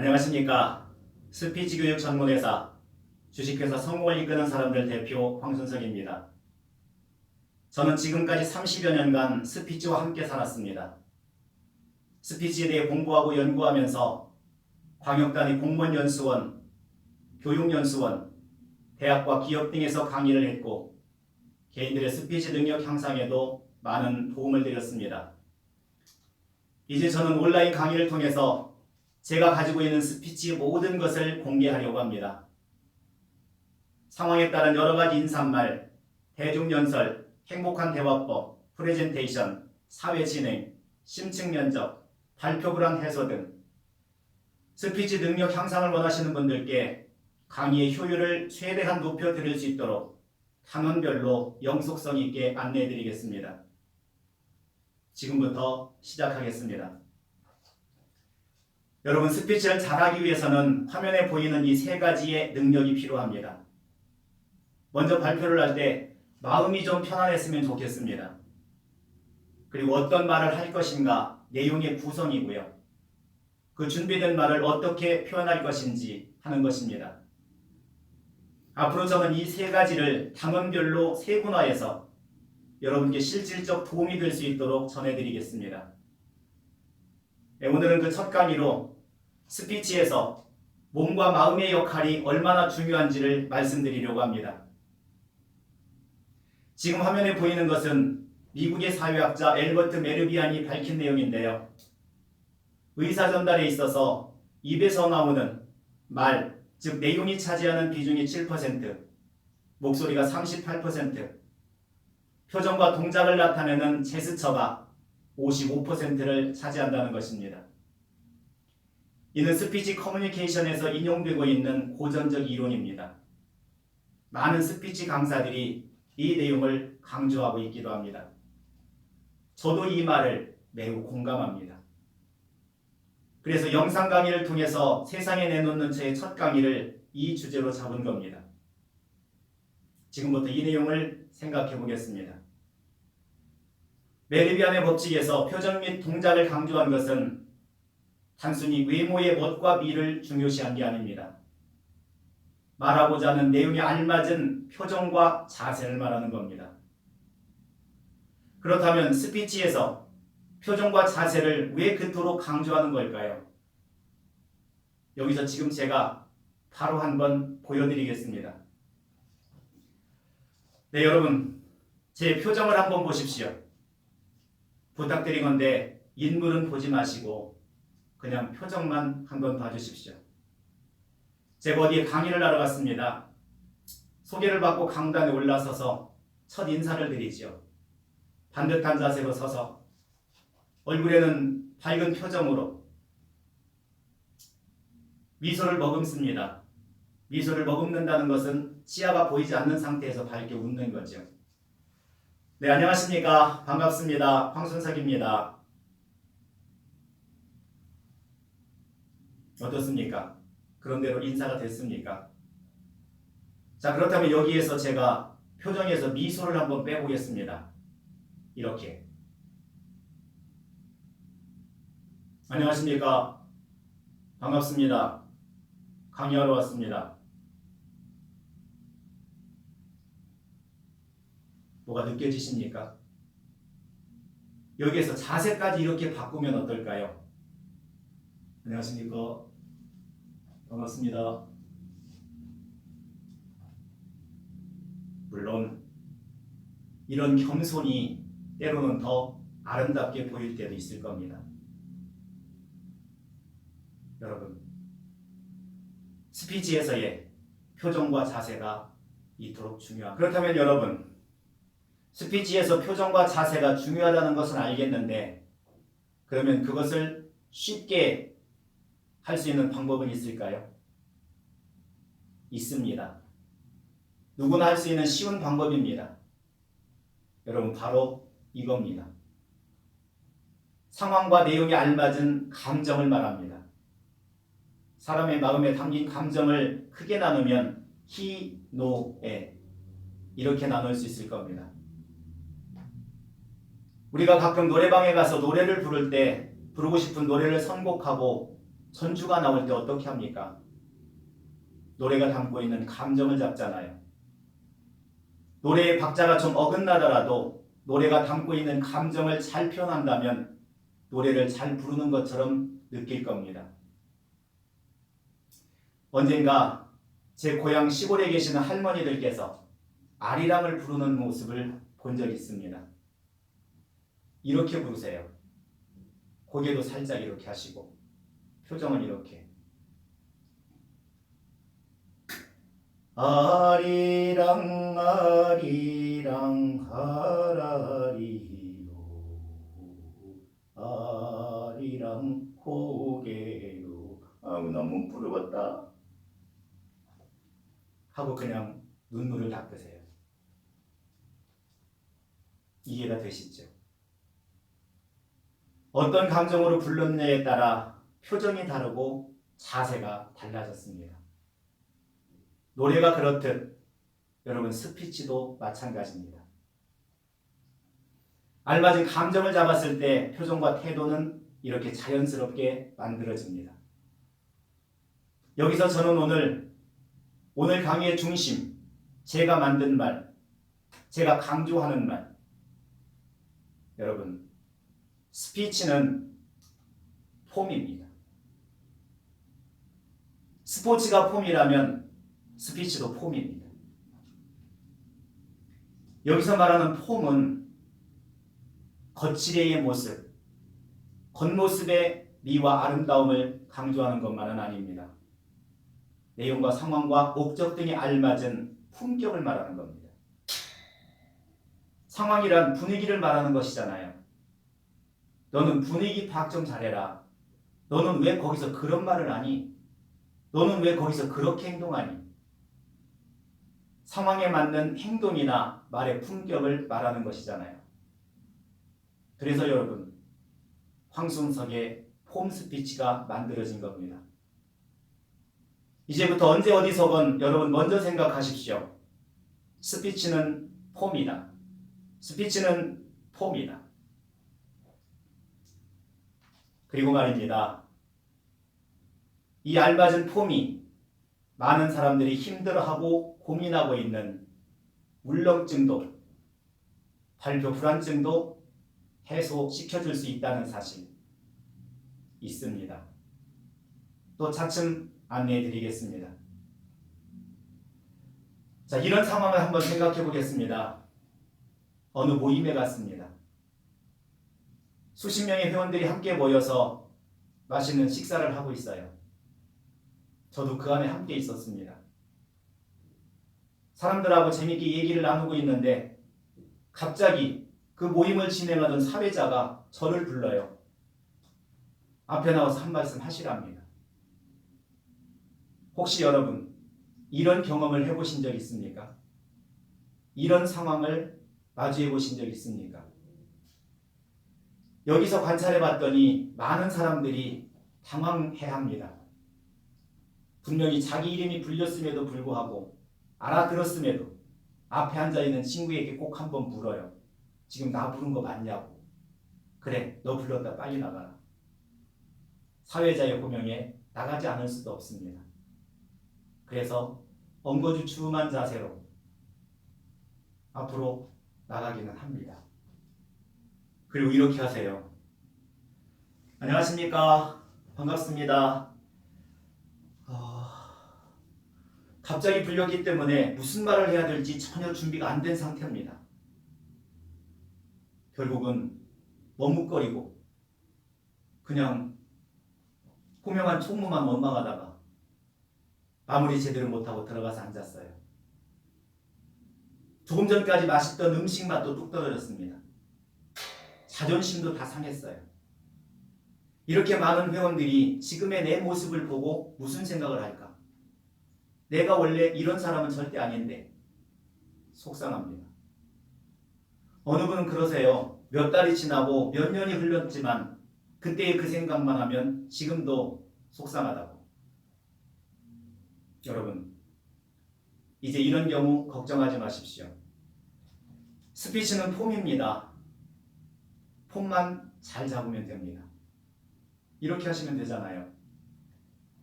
안녕하십니까. 스피치 교육 전문회사 주식회사 성공을 이끄는 사람들 대표 황순석입니다. 저는 지금까지 30여 년간 스피치와 함께 살았습니다. 스피치에 대해 공부하고 연구하면서 광역단위 공무원 연수원, 교육 연수원, 대학과 기업 등에서 강의를 했고 개인들의 스피치 능력 향상에도 많은 도움을 드렸습니다. 이제 저는 온라인 강의를 통해서 제가 가지고 있는 스피치 모든 것을 공개하려고 합니다. 상황에 따른 여러 가지 인사말, 대중연설, 행복한 대화법, 프레젠테이션, 사회 진행, 심층 면접, 발표 불안 해소 등 스피치 능력 향상을 원하시는 분들께 강의의 효율을 최대한 높여 드릴 수 있도록 단원별로 영속성 있게 안내해 드리겠습니다. 지금부터 시작하겠습니다. 여러분 스피치를 잘하기 위해서는 화면에 보이는 이 세 가지의 능력이 필요합니다. 먼저 발표를 할 때 마음이 좀 편안했으면 좋겠습니다. 그리고 어떤 말을 할 것인가 내용의 구성이고요. 그 준비된 말을 어떻게 표현할 것인지 하는 것입니다. 앞으로 저는 이 세 가지를 단원별로 세분화해서 여러분께 실질적 도움이 될 수 있도록 전해드리겠습니다. 네, 오늘은 그 첫 강의로 스피치에서 몸과 마음의 역할이 얼마나 중요한지를 말씀드리려고 합니다. 지금 화면에 보이는 것은 미국의 사회학자 엘버트 메르비안이 밝힌 내용인데요. 의사 전달에 있어서 입에서 나오는 말, 즉 내용이 차지하는 비중이 7%, 목소리가 38%, 표정과 동작을 나타내는 제스처가 55%를 차지한다는 것입니다. 이는 스피치 커뮤니케이션에서 인용되고 있는 고전적 이론입니다. 많은 스피치 강사들이 이 내용을 강조하고 있기도 합니다. 저도 이 말을 매우 공감합니다. 그래서 영상 강의를 통해서 세상에 내놓는 제 첫 강의를 이 주제로 잡은 겁니다. 지금부터 이 내용을 생각해 보겠습니다. 메르비안의 법칙에서 표정 및 동작을 강조한 것은 단순히 외모의 멋과 미를 중요시한 게 아닙니다. 말하고자 하는 내용에 알맞은 표정과 자세를 말하는 겁니다. 그렇다면 스피치에서 표정과 자세를 왜 그토록 강조하는 걸까요? 여기서 지금 제가 바로 한번 보여드리겠습니다. 네, 여러분. 제 표정을 한번 보십시오. 부탁드리건데 인물은 보지 마시고 그냥 표정만 한번 봐주십시오. 제가 어디에 강의를 하러 갔습니다. 소개를 받고 강단에 올라서서 첫 인사를 드리지요. 반듯한 자세로 서서 얼굴에는 밝은 표정으로 미소를 머금습니다. 미소를 머금는다는 것은 치아가 보이지 않는 상태에서 밝게 웃는 거죠. 네, 안녕하십니까. 반갑습니다. 황순석입니다. 어떻습니까? 그런 대로 인사가 됐습니까? 자, 그렇다면 여기에서 제가 표정에서 미소를 한번 빼보겠습니다. 이렇게. 안녕하십니까? 반갑습니다. 강의하러 왔습니다. 뭐가 느껴지십니까? 여기에서 자세까지 이렇게 바꾸면 어떨까요? 안녕하십니까? 반갑습니다. 물론 이런 겸손이 때로는 더 아름답게 보일 때도 있을 겁니다. 여러분, 스피치에서의 표정과 자세가 이토록 중요한. 그렇다면 여러분, 스피치에서 표정과 자세가 중요하다는 것은 알겠는데, 그러면 그것을 쉽게 할 수 있는 방법은 있을까요? 있습니다. 누구나 할 수 있는 쉬운 방법입니다. 여러분, 바로 이겁니다. 상황과 내용에 알맞은 감정을 말합니다. 사람의 마음에 담긴 감정을 크게 나누면 히, 노, 에 이렇게 나눌 수 있을 겁니다. 우리가 가끔 노래방에 가서 노래를 부를 때 부르고 싶은 노래를 선곡하고 전주가 나올 때 어떻게 합니까? 노래가 담고 있는 감정을 잡잖아요. 노래의 박자가 좀 어긋나더라도 노래가 담고 있는 감정을 잘 표현한다면 노래를 잘 부르는 것처럼 느낄 겁니다. 언젠가 제 고향 시골에 계시는 할머니들께서 아리랑을 부르는 모습을 본 적이 있습니다. 이렇게 부르세요. 고개도 살짝 이렇게 하시고 표정은 이렇게. 아리랑 아리랑 하라리요. 아리랑 고개로 아우 너무 부러웠다. 하고 그냥 눈물을 닦으세요. 이해가 되시죠? 어떤 감정으로 불렀느냐에 따라 표정이 다르고 자세가 달라졌습니다. 노래가 그렇듯 여러분 스피치도 마찬가지입니다. 알맞은 감정을 잡았을 때 표정과 태도는 이렇게 자연스럽게 만들어집니다. 여기서 저는 오늘 오늘 강의의 중심 제가 만든 말 제가 강조하는 말 여러분 스피치는 폼입니다. 스포츠가 폼이라면 스피치도 폼입니다. 여기서 말하는 폼은 거칠의 모습, 겉모습의 미와 아름다움을 강조하는 것만은 아닙니다. 내용과 상황과 목적 등에 알맞은 품격을 말하는 겁니다. 상황이란 분위기를 말하는 것이잖아요. 너는 분위기 파악 좀 잘해라. 너는 왜 거기서 그런 말을 하니? 너는 왜 거기서 그렇게 행동하니? 상황에 맞는 행동이나 말의 품격을 말하는 것이잖아요. 그래서 여러분, 황순석의 폼 스피치가 만들어진 겁니다. 이제부터 언제 어디서건 여러분 먼저 생각하십시오. 스피치는 폼이다. 스피치는 폼이다. 그리고 말입니다. 이 알맞은 폼이 많은 사람들이 힘들어하고 고민하고 있는 울렁증도 발표 불안증도 해소시켜줄 수 있다는 사실 있습니다. 또 차츰 안내해 드리겠습니다. 자, 이런 상황을 한번 생각해 보겠습니다. 어느 모임에 갔습니다. 수십 명의 회원들이 함께 모여서 맛있는 식사를 하고 있어요. 저도 그 안에 함께 있었습니다. 사람들하고 재밌게 얘기를 나누고 있는데 갑자기 그 모임을 진행하던 사회자가 저를 불러요. 앞에 나와서 한 말씀 하시랍니다. 혹시 여러분 이런 경험을 해보신 적 있습니까? 이런 상황을 마주해 보신 적 있습니까? 여기서 관찰해 봤더니 많은 사람들이 당황해 합니다. 분명히 자기 이름이 불렸음에도 불구하고 알아들었음에도 앞에 앉아 있는 친구에게 꼭 한번 물어요. 지금 나 부른 거 맞냐고. 그래, 너 불렀다 빨리 나가라. 사회자의 호명에 나가지 않을 수도 없습니다. 그래서 엉거주춤한 자세로 앞으로 나가기는 합니다. 그리고 이렇게 하세요. 안녕하십니까. 반갑습니다. 어, 갑자기 불렸기 때문에 무슨 말을 해야 될지 전혀 준비가 안 된 상태입니다. 결국은 머뭇거리고 그냥 호명한 총무만 원망하다가 마무리 제대로 못하고 들어가서 앉았어요. 조금 전까지 맛있던 음식 맛도 뚝 떨어졌습니다. 자존심도 다 상했어요. 이렇게 많은 회원들이 지금의 내 모습을 보고 무슨 생각을 할까? 내가 원래 이런 사람은 절대 아닌데 속상합니다. 어느 분은 그러세요. 몇 달이 지나고 몇 년이 흘렀지만 그때의 그 생각만 하면 지금도 속상하다고. 여러분, 이제 이런 경우 걱정하지 마십시오. 스피치는 폼입니다. 폼만 잘 잡으면 됩니다. 이렇게 하시면 되잖아요.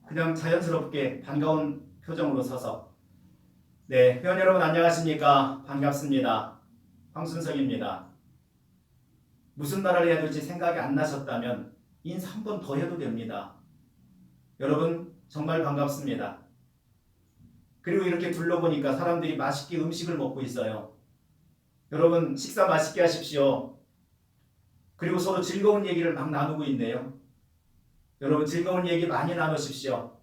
그냥 자연스럽게 반가운 표정으로 서서 네, 회원 여러분 안녕하십니까? 반갑습니다. 황순석입니다. 무슨 말을 해야 될지 생각이 안 나셨다면 인사 한 번 더 해도 됩니다. 여러분 정말 반갑습니다. 그리고 이렇게 둘러보니까 사람들이 맛있게 음식을 먹고 있어요. 여러분 식사 맛있게 하십시오. 그리고 서로 즐거운 얘기를 막 나누고 있네요. 여러분 즐거운 얘기 많이 나누십시오.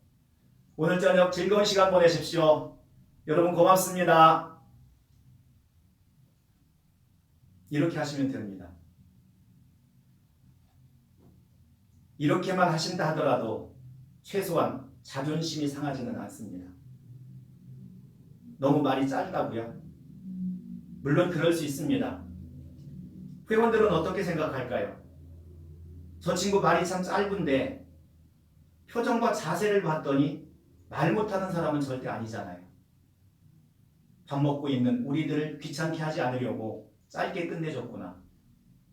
오늘 저녁 즐거운 시간 보내십시오. 여러분 고맙습니다. 이렇게 하시면 됩니다. 이렇게만 하신다 하더라도 최소한 자존심이 상하지는 않습니다. 너무 말이 짧다고요? 물론 그럴 수 있습니다. 회원들은 어떻게 생각할까요? 저 친구 말이 참 짧은데 표정과 자세를 봤더니 말 못하는 사람은 절대 아니잖아요. 밥 먹고 있는 우리들을 귀찮게 하지 않으려고 짧게 끝내줬구나.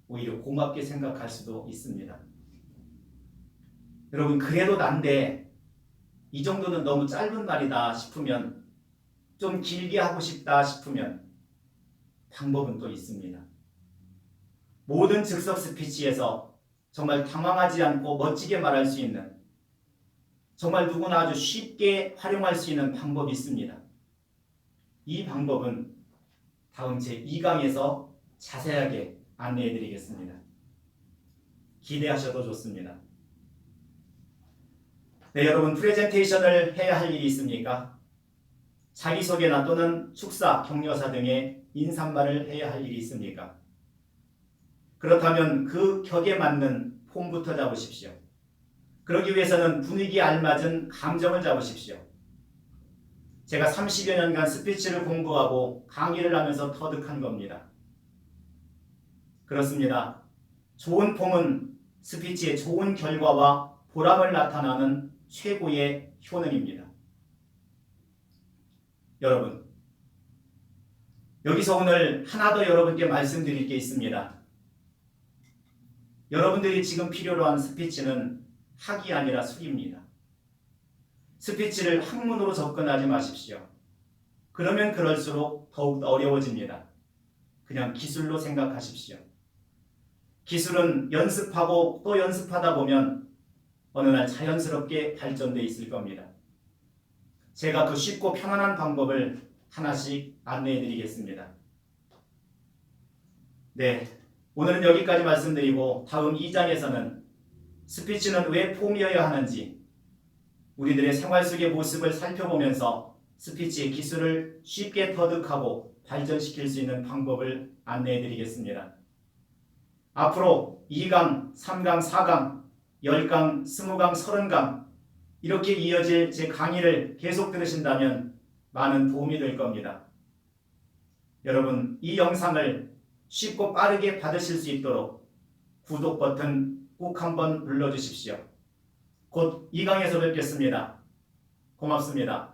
오히려 고맙게 생각할 수도 있습니다. 여러분 그래도 난데 이 정도는 너무 짧은 말이다 싶으면 좀 길게 하고 싶다 싶으면 방법은 또 있습니다. 모든 즉석 스피치에서 정말 당황하지 않고 멋지게 말할 수 있는 정말 누구나 아주 쉽게 활용할 수 있는 방법이 있습니다. 이 방법은 다음 제 2강에서 자세하게 안내해 드리겠습니다. 기대하셔도 좋습니다. 네, 여러분 프레젠테이션을 해야 할 일이 있습니까? 자기소개나 또는 축사, 격려사 등의 인사말을 해야 할 일이 있습니까? 그렇다면 그 격에 맞는 폼부터 잡으십시오. 그러기 위해서는 분위기에 알맞은 감정을 잡으십시오. 제가 30여 년간 스피치를 공부하고 강의를 하면서 터득한 겁니다. 그렇습니다. 좋은 폼은 스피치의 좋은 결과와 보람을 나타나는 최고의 효능입니다. 여러분, 여기서 오늘 하나 더 여러분께 말씀드릴 게 있습니다. 여러분들이 지금 필요로 한 스피치는 학이 아니라 수입니다. 스피치를 학문으로 접근하지 마십시오. 그러면 그럴수록 더욱 어려워집니다. 그냥 기술로 생각하십시오. 기술은 연습하고 또 연습하다 보면 어느 날 자연스럽게 발전돼 있을 겁니다. 제가 그 쉽고 편안한 방법을 하나씩 안내해 드리겠습니다. 네. 오늘은 여기까지 말씀드리고 다음 2장에서는 스피치는 왜 폼이어야 하는지 우리들의 생활 속의 모습을 살펴보면서 스피치의 기술을 쉽게 터득하고 발전시킬 수 있는 방법을 안내해 드리겠습니다. 앞으로 2강, 3강, 4강, 10강, 20강, 30강 이렇게 이어질 제 강의를 계속 들으신다면 많은 도움이 될 겁니다. 여러분, 이 영상을 쉽고 빠르게 받으실 수 있도록 구독 버튼 꼭 한번 눌러주십시오. 곧 2강에서 뵙겠습니다. 고맙습니다.